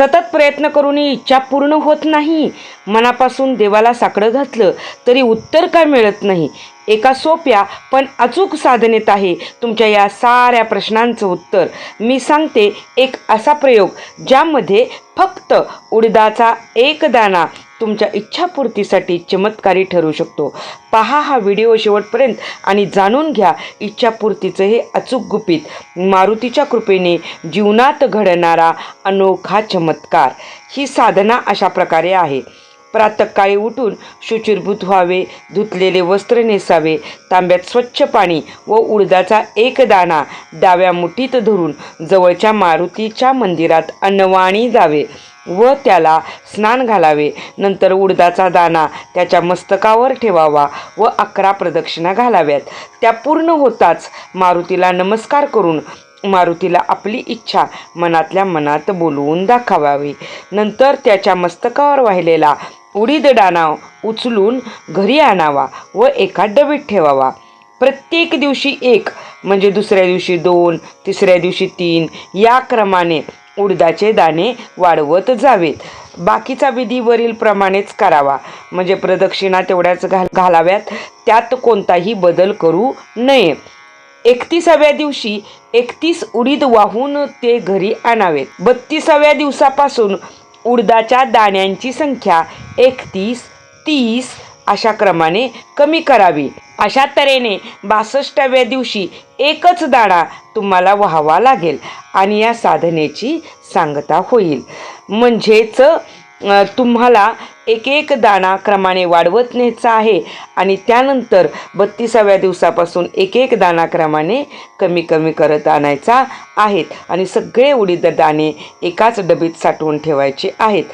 सतत प्रयत्न करूनही इच्छा पूर्ण होत नाही. मनापासून देवाला साकडं घातलं तरी उत्तर काय मिळत नाही. एका सोप्या पण अचूक साधनेत आहे तुमच्या या साऱ्या प्रश्नांचं उत्तर. मी सांगते एक असा प्रयोग ज्यामध्ये फक्त उडदाचा एक दाणा तुमच्या इच्छापूर्तीसाठी चमत्कारी ठरू शकतो. पहा हा व्हिडिओ शेवटपर्यंत आणि जाणून घ्या इच्छापूर्तीचं हे अचूक गुपित. मारुतीच्या कृपेने जीवनात घडणारा अनोखा चमत्कार. ही साधना अशा प्रकारे आहे. प्रातकाळी उठून शुचिरभूत व्हावे धुतलेले वस्त्र नेसावे तांब्यात स्वच्छ पाणी व उडदाचा एक दाणा डाव्या मुठीत धरून जवळच्या मारुतीच्या मंदिरात अन्नवाणी जावे. व त्याला स्नान घालावे. नंतर उडदाचा दाना त्याच्या मस्तकावर ठेवावा व अकरा प्रदक्षिणा घालाव्यात. त्या पूर्ण होताच मारुतीला नमस्कार करून मारुतीला आपली इच्छा मनातल्या मनात बोलवून दाखवावी. नंतर त्याच्या मस्तकावर वाहिलेला उडीद डाना उचलून घरी आणावा व एका डबीत ठेवावा. प्रत्येक दिवशी एक म्हणजे दुसऱ्या दिवशी दोन तिसऱ्या दिवशी तीन या क्रमाने उडदाचे दाणे वाढवत जावेत. बाकीचा विधी वरील प्रमाणेच करावा. म्हणजे प्रदक्षिणा तेवढ्याच घाल घालाव्यात. त्यात कोणताही बदल करू नये. एकतीसाव्या दिवशी एकतीस उडीद वाहून ते घरी आणावेत. बत्तीसाव्या दिवसापासून उडदाच्या दाण्यांची संख्या एकतीस तीस अशा क्रमाने कमी करावी. अशा तऱ्हेने बासष्टाव्या दिवशी एकच दाणा तुम्हाला व्हावा लागेल आणि या साधनेची सांगता होईल. म्हणजेच तुम्हाला एक एक दाणा क्रमाने वाढवत न्यायचा आहे आणि त्यानंतर बत्तीसाव्या दिवसापासून एक एक दाणा क्रमाने कमी कमी करत आणायचा आहेत आणि सगळे उडीद दाणे एकाच डबीत साठवून ठेवायचे आहेत.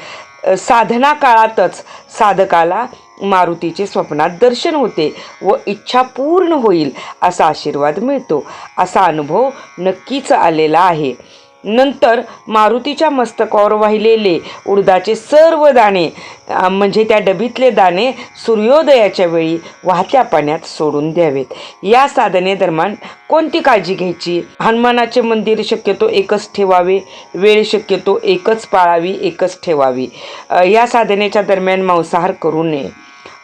साधना काळातच साधकाला मारुतीचे स्वप्नात दर्शन होते व इच्छा पूर्ण होईल असा आशीर्वाद मिळतो. असा अनुभव नक्कीच आलेला आहे. नंतर मारुतीच्या मस्तकावर वाहिलेले उडदाचे सर्व दाणे म्हणजे त्या डबीतले दाणे सूर्योदयाच्या वेळी वाहत्या पाण्यात सोडून द्यावेत. या साधनेदरम्यान कोणती काळजी घ्यायची? हनुमानाचे मंदिर शक्यतो एकच ठेवावे वेळ शक्यतो एकच पाळावी एकच ठेवावी. या साधनेच्या दरम्यान मांसाहार करू नये.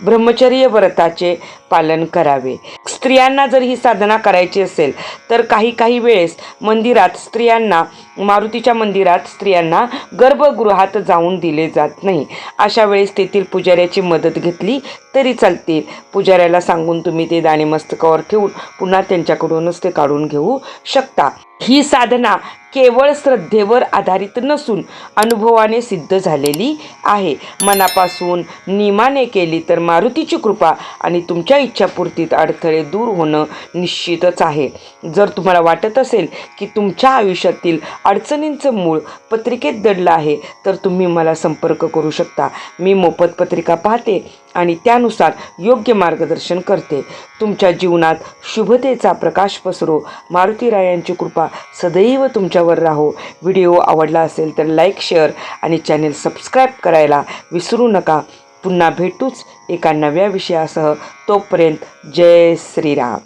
ब्रह्मचर्य व्रताचे पालन करावे. स्त्रियांना जर ही साधना करायची असेल तर काही काही वेळेस मंदिरात स्त्रियांना मारुतीच्या मंदिरात स्त्रियांना गर्भगृहात जाऊन दिले जात नाही. अशा वेळेस तेथील पुजाऱ्याची मदत घेतली तरी चालतील पुजाऱ्याला सांगून तुम्ही ते दाणे मस्तकावर ठेवून पुन्हा त्यांच्याकडूनच ते काढून घेऊ शकता. ही साधना केवळ श्रद्धेवर आधारित नसून अनुभवाने सिद्ध झालेली आहे. मनापासून नियमाने केली तर मारुतीची कृपा आणि तुमच्या इच्छापूर्तीत अडथळे दूर होणं निश्चितच आहे. जर तुम्हाला वाटत असेल की तुमच्या आयुष्यातील अडचणींचं मूळ पत्रिकेत दडलं आहे तर तुम्ही मला संपर्क करू शकता. मी मोफत पत्रिका पाहते आणि त्यानुसार योग्य मार्गदर्शन करते. तुमच्या जीवनात शुभतेचा प्रकाश पसरो. मारुतीरायांची कृपा सदैव तुमच्यावर राहो. व्हिडिओ आवडला असेल तर लाईक शेअर आणि चॅनेल सबस्क्राईब करायला विसरू नका. पुन्हा भेटूच एका नव्या विषयासह तोपर्यंत जय श्रीराम.